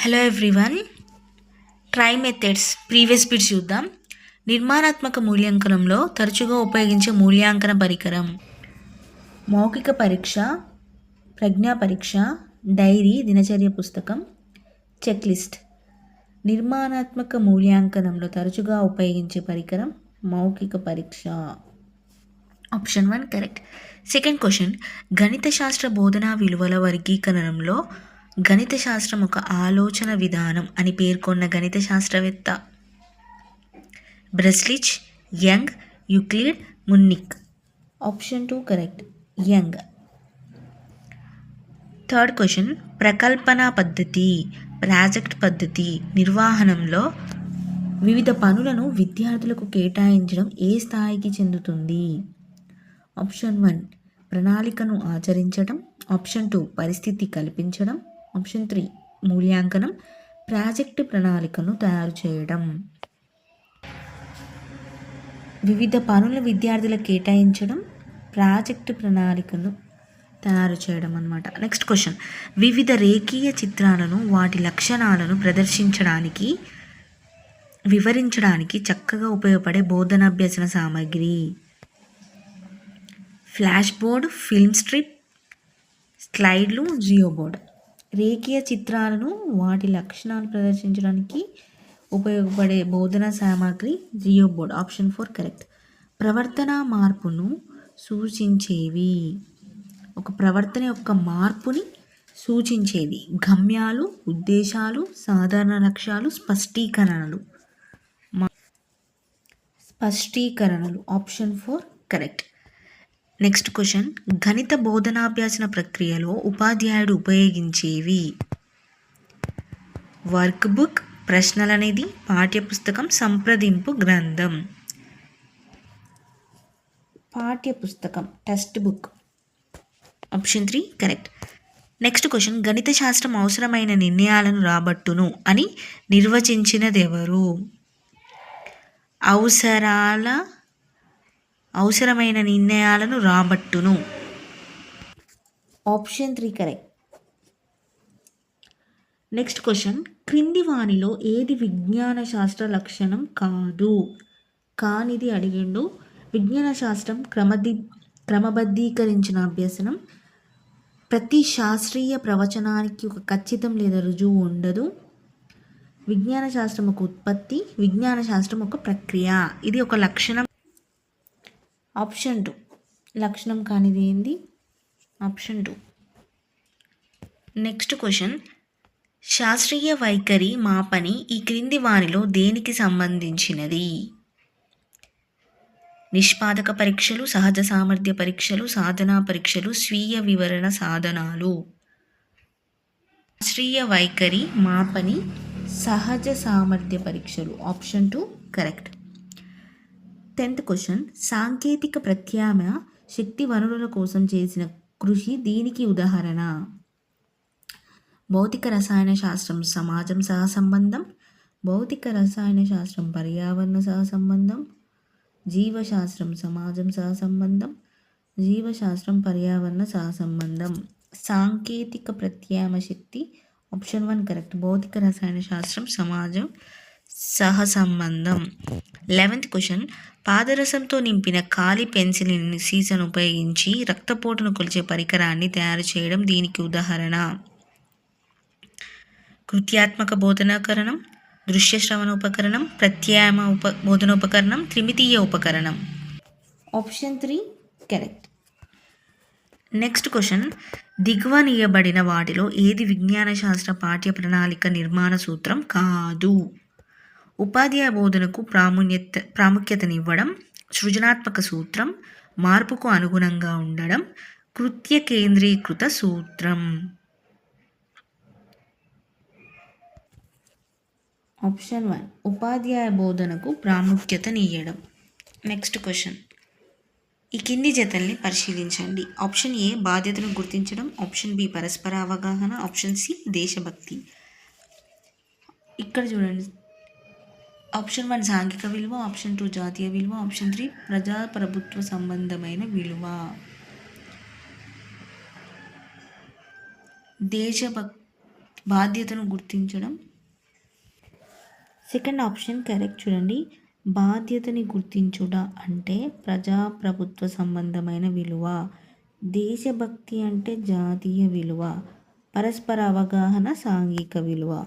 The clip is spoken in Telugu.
Hello everyone try methods previous bits చూద్దాం. నిర్మాణాత్మక మూల్యాంకనంలో తరచుగా ఉపయోగించే మూల్యాంకన పరికరం. మౌఖిక పరీక్ష ప్రజ్ఞా పరీక్ష డైరీ దినచర్య పుస్తకం చెక్ లిస్ట్ నిర్మాణాత్మక మూల్యాంకనంలో తరచుగా ఉపయోగించే పరికరం మౌఖిక పరీక్ష. Option one correct second question గణిత శాస్త్ర బోధనా విలువల వర్గీకరణంలో గణిత శాస్త్రం ఒక ఆలోచన విధానం అని పేర్కొన్న గణిత శాస్త్రవేత్త బ్రెస్లిచ్ young Euclid మున్నిక్. Option two correct Young. Third question ప్రకల్పన పద్ధతి ప్రాజెక్ట్ పద్ధతి నిర్వహణంలో వివిధ పనులను విద్యార్థులకు కేటాయించడం ఏ స్థాయికి చెందుతుంది? ఆప్షన్ వన్ ప్రణాళికను ఆచరించడం. ఆప్షన్ టూ పరిస్థితి కల్పించడం. ఆప్షన్ త్రీ మూల్యాంకనం ప్రాజెక్టు ప్రణాళికను తయారు చేయడం. వివిధ పనుల విద్యార్థులకు కేటాయించడం ప్రాజెక్టు ప్రణాళికను తయారు చేయడం అన్నమాట. నెక్స్ట్ క్వశ్చన్ వివిధ రేఖీయ చిత్రాలను వాటి లక్షణాలను ప్రదర్శించడానికి వివరించడానికి చక్కగా ఉపయోగపడే బోధనాభ్యసన సామాగ్రి. ఫ్లాష్ బోర్డ్ ఫిల్మ్ స్ట్రిప్ స్లైడ్లు జియో బోర్డ్ రేఖీయ చిత్రాలను వాటి లక్షణాలు ప్రదర్శించడానికి ఉపయోగపడే బోధన సామాగ్రి geo board. Option four correct. ప్రవర్తన మార్పును సూచించేవి. ఒక ప్రవర్తన యొక్క మార్పుని సూచించేది. గమ్యాలు ఉద్దేశాలు సాధారణ లక్ష్యాలు స్పష్టీకరణలు. స్పష్టీకరణలు. Option four correct. Next question గణిత బోధనాభ్యాసన ప్రక్రియలో ఉపాధ్యాయుడు ఉపయోగించేవి? వర్క్ బుక్ ప్రశ్నలు అనేది పాఠ్యపుస్తకం సంప్రదింపు గ్రంథం. పాఠ్యపుస్తకం text book. Option three correct next question గణిత శాస్త్రం అవసరమైన నిర్ణయాలను రాబట్టును అని నిర్వచించినది ఎవరు అవసరాల అవసరమైన నిర్ణయాలను రాబట్టును. Option three correct. Next question. క్రింది వానిలో ఏది విజ్ఞాన శాస్త్ర లక్షణం కాదు? కానిది అడిగిండు. విజ్ఞాన శాస్త్రం క్రమది క్రమబద్ధీకరించిన అభ్యసనం. ప్రతి శాస్త్రీయ ప్రవచనానికి ఒక ఖచ్చితం లేదా రుజువు ఉండదు. విజ్ఞాన శాస్త్రం ఒక ఉత్పత్తి విజ్ఞాన శాస్త్రం ఒక ప్రక్రియ. ఇది ఒక లక్షణం ఆప్షన్ టూ. లక్షణం కానిది ఏంది? Option two. Next question. శాస్త్రీయ వైఖరి మాపని ఈ క్రింది వానిలో దేనికి సంబంధించినది? నిష్పాదక పరీక్షలు సహజ సామర్థ్య పరీక్షలు సాధనా పరీక్షలు స్వీయ వివరణ సాధనాలు. శాస్త్రీయ వైఖరి మాపని సహజ సామర్థ్య పరీక్షలు. Option two correct. Tenth question సాంకేతిక ప్రత్యామ్నాయ శక్తి వనరుల కోసం చేసిన కృషి దీనికి ఉదాహరణ. భౌతిక రసాయన శాస్త్రం సమాజం సహ సంబంధం. భౌతిక రసాయన శాస్త్రం పర్యావరణ సహ సంబంధం. జీవశాస్త్రం సమాజం సహ సంబంధం. జీవశాస్త్రం పర్యావరణ సహ సంబంధం. సాంకేతిక ప్రత్యామ శక్తి ఆప్షన్ వన్ కరెక్ట్. భౌతిక రసాయన శాస్త్రం సమాజం. సహ సంబంధం లెవెంత్ క్వశ్చన్. పాదరసంతో నింపిన ఖాళీ పెన్సిల్ సీసాను ఉపయోగించి రక్తపోటును కొలిచే పరికరాన్ని తయారు చేయడం దీనికి ఉదాహరణ. కృత్యాత్మక బోధనాకరణం దృశ్య శ్రవణ ఉపకరణం ప్రత్యామ ఉప బోధనోపకరణం త్రిమితీయ ఉపకరణం. Option three correct next question దిగువనీయబడిన వాటిలో ఏది విజ్ఞాన శాస్త్ర పాఠ్య ప్రణాళిక నిర్మాణ సూత్రం కాదు? ఉపాధ్యాయ బోధనకు ప్రాముణ్యత ప్రాముఖ్యతనివ్వడం సృజనాత్మక సూత్రం మార్పుకు అనుగుణంగా ఉండడం కృత్య కేంద్రీకృత సూత్రం. ఆప్షన్ వన్ ఉపాధ్యాయ బోధనకు ప్రాముఖ్యతనియ్యడం. నెక్స్ట్ క్వశ్చన్ ఈ కింది జతల్ని పరిశీలించండి. ఆప్షన్ ఏ బాధ్యతను గుర్తించడం. ఆప్షన్ బి పరస్పర అవగాహన. ఆప్షన్ సి దేశభక్తి. ఇక్కడ చూడండి. ఆప్షన్ వన్ సాంఘిక విలువ ఆప్షన్ టూ జాతీయ విలువ ఆప్షన్ త్రీ ప్రజాప్రభుత్వ సంబంధమైన విలువ. దేశభక్ బాధ్యతను గుర్తించడం. సెకండ్ ఆప్షన్ కరెక్ట్ చూడండి. బాధ్యతని గుర్తించుట అంటే ప్రజాప్రభుత్వ సంబంధమైన విలువ. దేశభక్తి అంటే జాతీయ విలువ. పరస్పర అవగాహన సాంఘిక విలువ.